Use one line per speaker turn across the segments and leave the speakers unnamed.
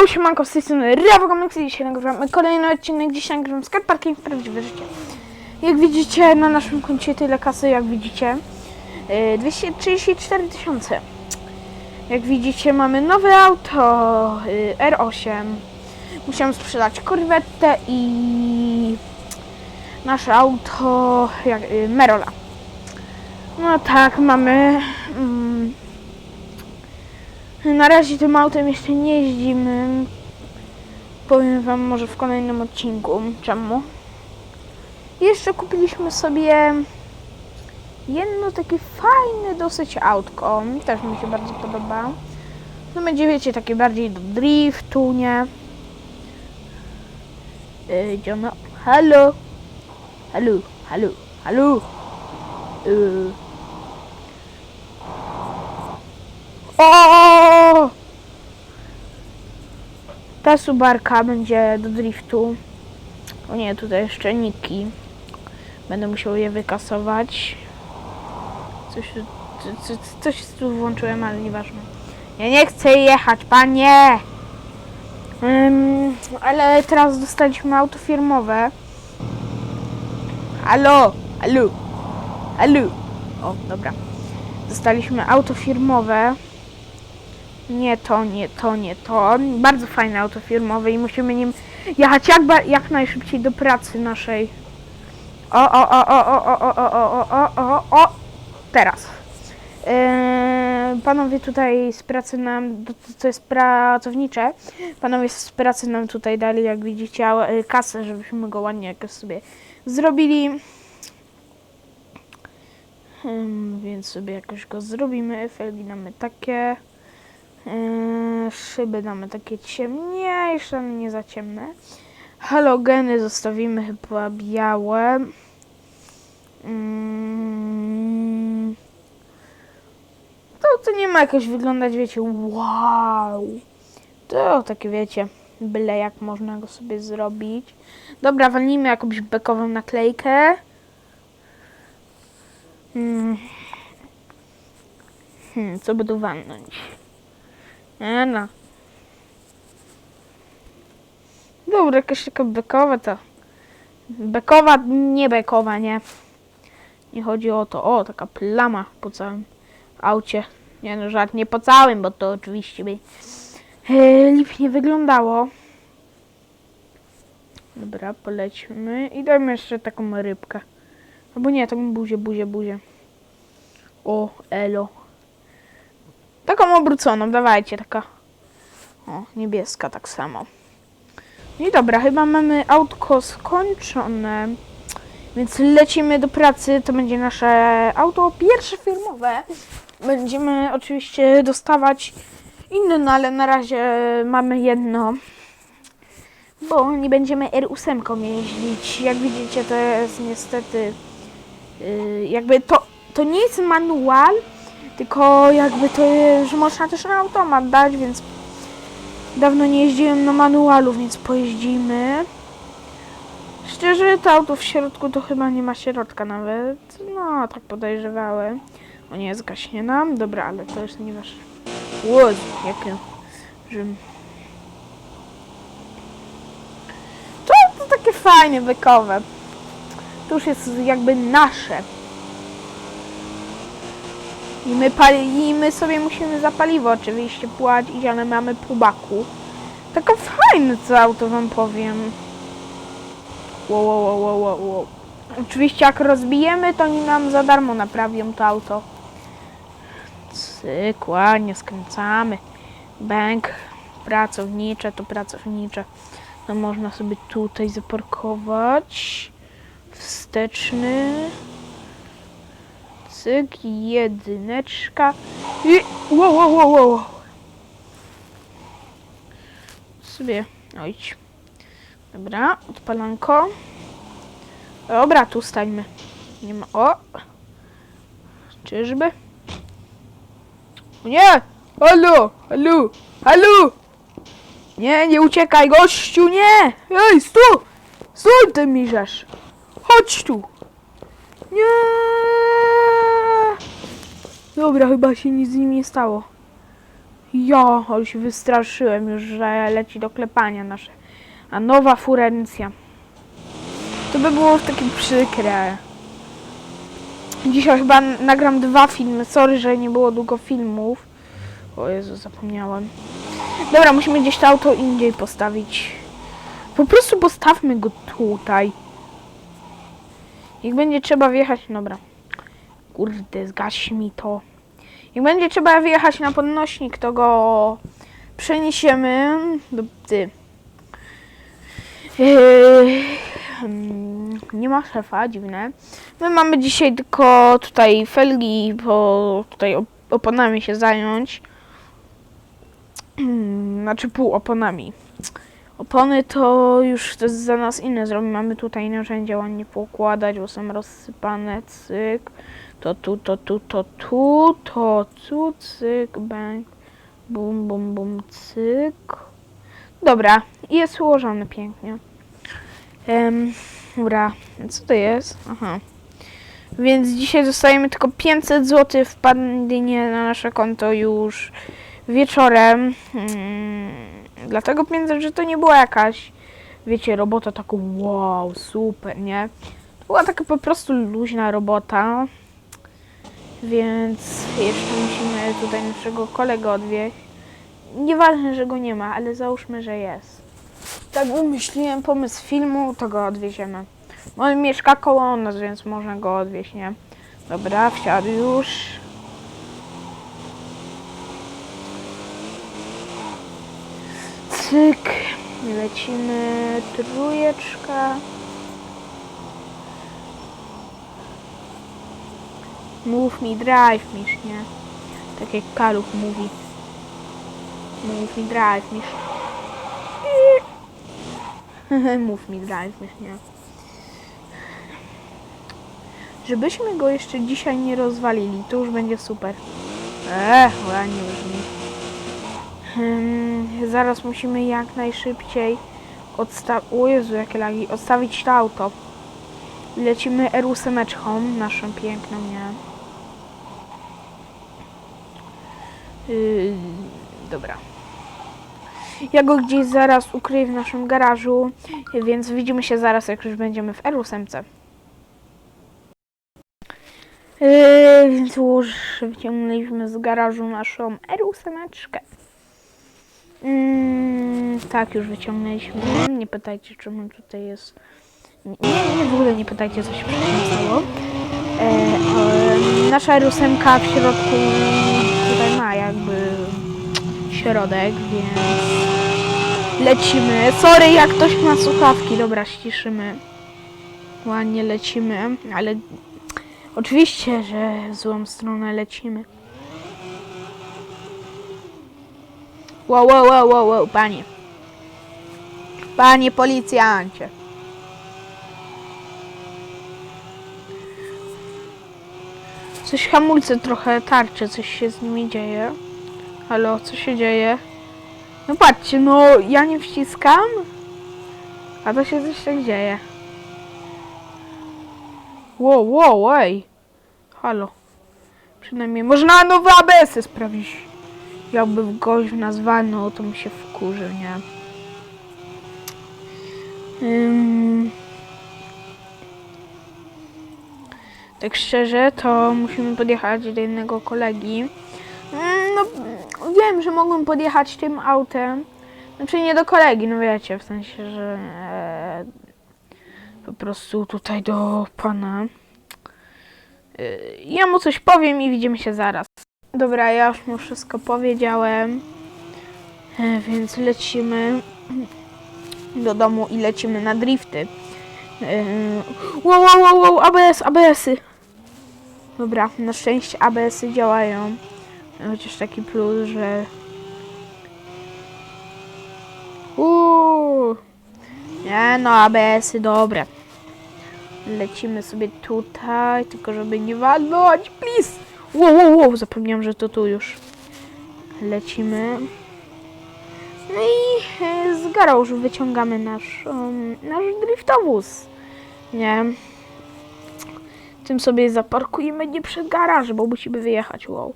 Yo, siemanko, z tej strony Rawa Comics i dzisiaj nagrywamy kolejny odcinek, dzisiaj nagrywam Skype Parking w prawdziwe życie. Jak widzicie, na naszym koncie tyle kasy, jak widzicie, yy, 234 tysiące. Jak widzicie, mamy nowe auto, yy, R8. Musiałem sprzedać korwetę i nasze auto, jak, yy, Merola. No tak, mamy... Mm, na razie tym autem jeszcze nie jeździmy. Powiem wam może w kolejnym odcinku czemu. Jeszcze kupiliśmy sobie jedno takie fajne dosyć autko. Też mi się bardzo podoba. No będzie wiecie takie bardziej do driftu, nie? Yy, gdzie ono? Halo? Halo? Halo? Halo? Yy. O! Ta subarka będzie do driftu. O nie, tutaj jeszcze niki. Będę musiał je wykasować. Coś, co- co- coś tu włączyłem, ale nieważne. Ja nie chcę jechać, panie! Ym, ale teraz dostaliśmy auto firmowe. Halo! Halo! Halo! O, dobra. Dostaliśmy auto firmowe. Nie to, nie to, nie to. Bardzo fajne auto firmowe i musimy nim jechać jak, jak najszybciej do pracy naszej. O, o, o, o, o, o, o, o, o, o, o, teraz. Eee, panowie tutaj z pracy nam, to, jest pracownicze, panowie z pracy nam tutaj dali, jak widzicie, e, kasę, żebyśmy go ładnie jakoś sobie zrobili. Więc sobie jakoś go zrobimy. Felgi damy takie. Yy, szyby damy takie ciemniejsze, ale nie za ciemne. Halogeny zostawimy chyba białe. Mm. To, to nie ma jakoś wyglądać, wiecie, wow. To takie, wiecie, byle jak można go sobie zrobić. Dobra, walnijmy jakąś bekową naklejkę. Hmm. Hmm, co by tu walnąć? No. Dobra, jakaś taka bekowa to. Bekowa, nie bekowa, nie. Nie chodzi o to. O, taka plama po całym aucie. Nie no, żart nie po całym, bo to oczywiście by e, lipnie wyglądało. Dobra, polećmy i dajmy jeszcze taką rybkę. Albo nie, taką buzię, buzię, buzię. O, elo. Taką obróconą, dawajcie, taka. O, niebieska tak samo. No i dobra, chyba mamy autko skończone. Więc lecimy do pracy. To będzie nasze auto pierwsze firmowe. Będziemy oczywiście dostawać inne, no ale na razie mamy jedno. Bo nie będziemy R8 jeździć. Jak widzicie, to jest niestety yy, jakby to, to nie jest manual, tylko jakby to że można też na automat dać, więc dawno nie jeździłem na manualu, więc pojeździmy. Szczerze, to auto w środku to chyba nie ma środka nawet. No, tak podejrzewałem. O nie, zgaśnie nam. Dobra, ale to już nie wasz. Łódź, jakie Rzym. To, to takie fajne, bekowe. To już jest jakby nasze. I my, pali, I my sobie musimy za paliwo oczywiście płacić, ale mamy pół baku. Taka fajne to auto wam powiem. Wow, wow, wow, wow, wow. Oczywiście jak rozbijemy, to oni nam za darmo naprawią to auto. Cyk, ładnie skręcamy. Bank. Pracownicze to pracownicze. No można sobie tutaj zaparkować. Wsteczny. Cyk, jedyneczka. I wow, wow, wow, wow. Sobie, ojć. Dobra, odpalanko. Dobra, tu stańmy. Nie ma, o. Czyżby? Nie! Halo, halo, halo! Nie, nie uciekaj, gościu, nie! Ej, stój! Stój, ty miżesz! Chodź tu! Nie! Dobra, chyba się nic z nim nie stało. Ja, ale się wystraszyłem już, że leci do klepania nasze. A nowa furencja. To by było takie przykre. Dzisiaj chyba nagram dwa filmy. Sorry, że nie było długo filmów. O Jezu, zapomniałem. Dobra, musimy gdzieś to auto indziej postawić. Po prostu postawmy go tutaj. Jak będzie trzeba wjechać, dobra. Kurde, zgaś mi to. Jak będzie trzeba wjechać na podnośnik, to go przeniesiemy do ty. Yy, mm, nie ma szefa, dziwne. My mamy dzisiaj tylko tutaj felgi, bo tutaj op- oponami się zająć. Mm, Znaczy pół oponami. Opony to już to za nas inne zrobi. Mamy tutaj narzędzia ładnie poukładać, bo są rozsypane, cyk. To tu, to tu, to tu, to tu, cyk, bang, bum, bum, bum, cyk. Dobra, jest ułożone pięknie. Um, dobra, co to jest? Aha. Więc dzisiaj dostajemy tylko 500 zł wpadnie na nasze konto już wieczorem. Hmm, dlatego 500, że to nie była jakaś, wiecie, robota taką wow, super, nie? To była taka po prostu luźna robota. Więc jeszcze musimy tutaj naszego kolegę odwieźć. Nieważne, że go nie ma, ale załóżmy, że jest. Tak wymyśliłem pomysł filmu, to go odwieziemy. On mieszka koło nas, więc można go odwieźć, nie? Dobra, wsiadł już. Cyk. Lecimy trójeczka. Move me, drive me, nie? Tak jak Kaluch mówi. Move me, drive me. Move me, drive me, nie? Żebyśmy go jeszcze dzisiaj nie rozwalili, to już będzie super. Eee, ładnie brzmi. Hmm, zaraz musimy jak najszybciej odstawić... O Jezu, jakie lagi. Odstawić to auto. Lecimy R8 naszą piękną, nie? Yy, dobra. Ja go gdzieś zaraz ukryję w naszym garażu, więc widzimy się zaraz, jak już będziemy w R8. Yy, więc już wyciągnęliśmy z garażu naszą R8. Mm, tak, już wyciągnęliśmy. Nie pytajcie, czemu tutaj jest. Nie, nie w ogóle nie pytajcie, co się przyniosło. E, nasza R8 w środku tutaj ma jakby środek, więc lecimy. Sorry, jak ktoś ma słuchawki. Dobra, ściszymy. Ładnie lecimy, ale oczywiście, że w złą stronę lecimy. Wow, wow, wow, wow, wow, panie. Panie policjancie. Coś hamulce trochę tarczy, coś się z nimi dzieje. Halo, co się dzieje? No patrzcie, no ja nie wciskam, a to się coś tak dzieje. Wow, wow, ej. Halo. Przynajmniej można nowe ABS-y sprawdzić. Jakby gość w nas walnął, to mi się wkurzy, nie? Ym... Tak szczerze, to musimy podjechać do innego kolegi. Ym, No, wiem, że mogłem podjechać tym autem. Znaczy nie do kolegi, no wiecie, w sensie, że e, po prostu tutaj do pana. Y, Ja mu coś powiem i widzimy się zaraz. Dobra, ja już mu wszystko powiedziałem. E, Więc lecimy do domu i lecimy na drifty. E, Wow, wow, wow, wow, ABS, ABS-y. Dobra, na szczęście ABS-y działają. Chociaż taki plus, że... Uuu. Nie no, ABS-y dobre. Lecimy sobie tutaj, tylko żeby nie walnąć, please. Wow, wow, wow, zapomniałam, że to tu już. Lecimy. No i e, z garażu wyciągamy nasz, um, nasz driftowóz. Nie. Tym sobie zaparkujemy nie przed garaż, bo musimy wyjechać. Wow.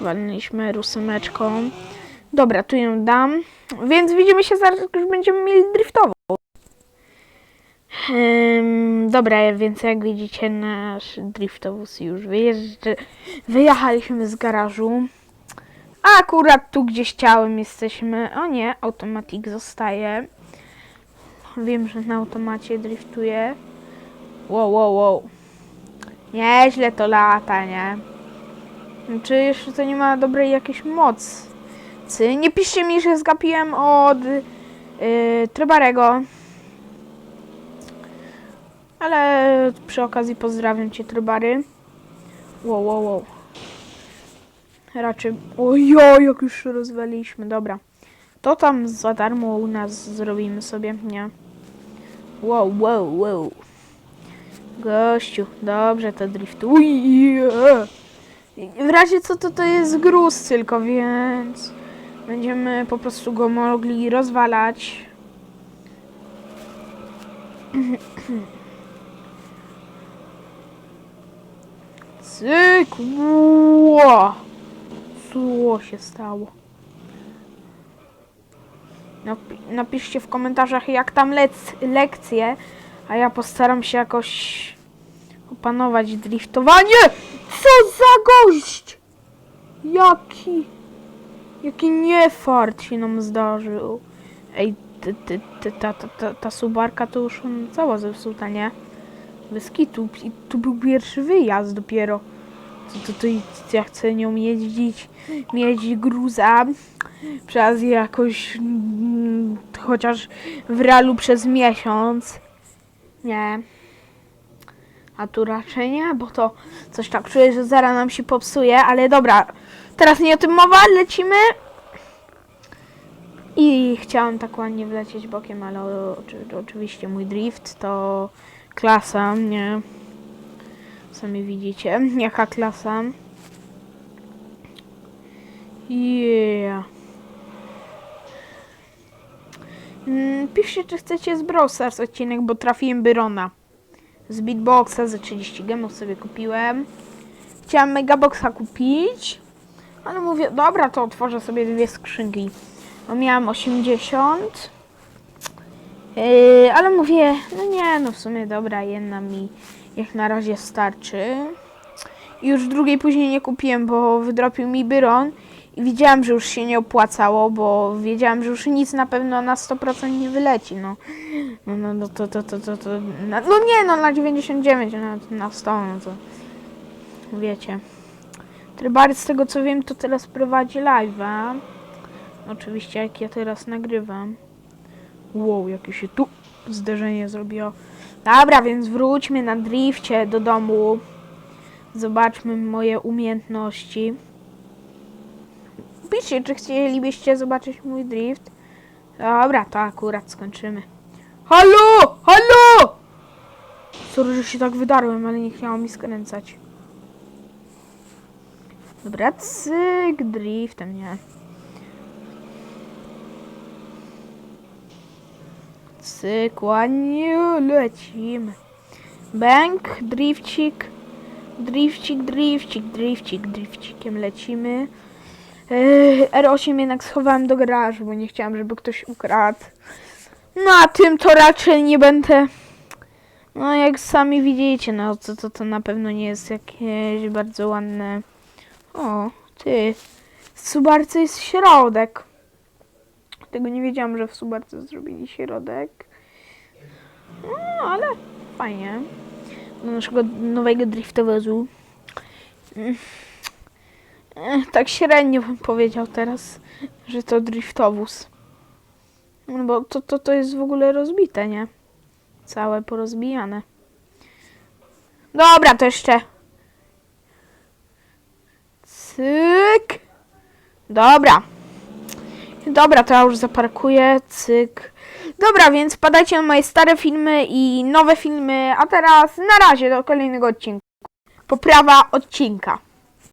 Walnęliśmy rusemeczką. Dobra, tu ją dam. Więc widzimy się zaraz, już będziemy mieli driftową. Em, dobra, więc jak widzicie, nasz driftowóz już wyjeżdża. Wyjechaliśmy z garażu. A akurat tu gdzieś ciałem jesteśmy. O nie, automatik zostaje. Wiem, że na automacie driftuje. Wow, wow, wow. Nieźle to lata, nie? Czy jeszcze to nie ma dobrej jakiejś mocy? Nie piszcie mi, że zgapiłem od yy, Trebarego. Ale przy okazji pozdrawiam cię, Trebary. Wow, wow, wow. Raczej... Ojo, jak już rozwaliliśmy, dobra. To tam za darmo u nas zrobimy sobie, nie? Wow, wow, wow. Gościu, dobrze to driftuje. W razie co to to jest gruz tylko, więc będziemy po prostu go mogli rozwalać. Cyk! Ło! Się stało? Napi- napiszcie w komentarzach jak tam lec- lekcje, a ja postaram się jakoś opanować driftowanie. Co za gość! Jaki... Jaki niefart się nam zdarzył. Ej, ty, ty, ty, ta, ta, ta, ta subarka to już cała zepsuta, nie? Bez kitu. I tu był pierwszy wyjazd dopiero. To, to, to, ja chcę nią jeździć, mieć gruza przez jakoś mm, chociaż w realu przez miesiąc. Nie. A tu raczej nie, bo to coś tak czuję, że zaraz nam się popsuje, ale dobra. Teraz nie o tym mowa, lecimy. I chciałam tak ładnie wlecieć bokiem, ale o, oczy, oczywiście mój drift to klasa, nie? Sami widzicie, jaka klasa. Yeah. Mm, Piszcie, czy chcecie z Brawl Stars odcinek, bo trafiłem Byrona. Z Beatboxa za 30 gemów sobie kupiłem. Chciałam Megaboxa kupić, ale mówię, dobra, to otworzę sobie dwie skrzynki. Bo miałam 80. Yy, ale mówię, no nie, no w sumie dobra, jedna mi jak na razie starczy. Już drugiej później nie kupiłem, bo wydropił mi Byron i widziałam, że już się nie opłacało, bo wiedziałam, że już nic na pewno na 100% nie wyleci, no. No, no, no to, to, to, to, to na, no nie, no na 99, na, na 100, no to wiecie. Trybary z tego co wiem, to teraz prowadzi live'a. Oczywiście jak ja teraz nagrywam. Wow, jakie się tu zderzenie zrobiło. Dobra, więc wróćmy na drifcie do domu. Zobaczmy moje umiejętności. Piszcie, czy chcielibyście zobaczyć mój drift. Dobra, to akurat skończymy. Halo! Halo! Sorry, że się tak wydarłem, ale nie chciało mi skręcać. Dobra, cyk, driftem, nie. Cyk, ładnie lecimy. Bank, drifcik, drifcik, drifcik, drifcik, drifcikiem lecimy. Yy, R8 jednak schowałem do garażu, bo nie chciałam, żeby ktoś ukradł. No a tym to raczej nie będę. No jak sami widzicie, no to, to, to na pewno nie jest jakieś bardzo ładne. O, ty. W Subarce jest środek. Tego nie wiedziałam, że w Subarce zrobili środek. No, ale fajnie. Do naszego nowego driftowozu. Tak średnio bym powiedział teraz, że to driftowóz. No bo to, to, to jest w ogóle rozbite, nie? Całe porozbijane. Dobra, to jeszcze. Cyk. Dobra. Dobra, to ja już zaparkuję. Cyk. Dobra, więc padajcie na moje stare filmy i nowe filmy. A teraz na razie do kolejnego odcinka. Poprawa odcinka.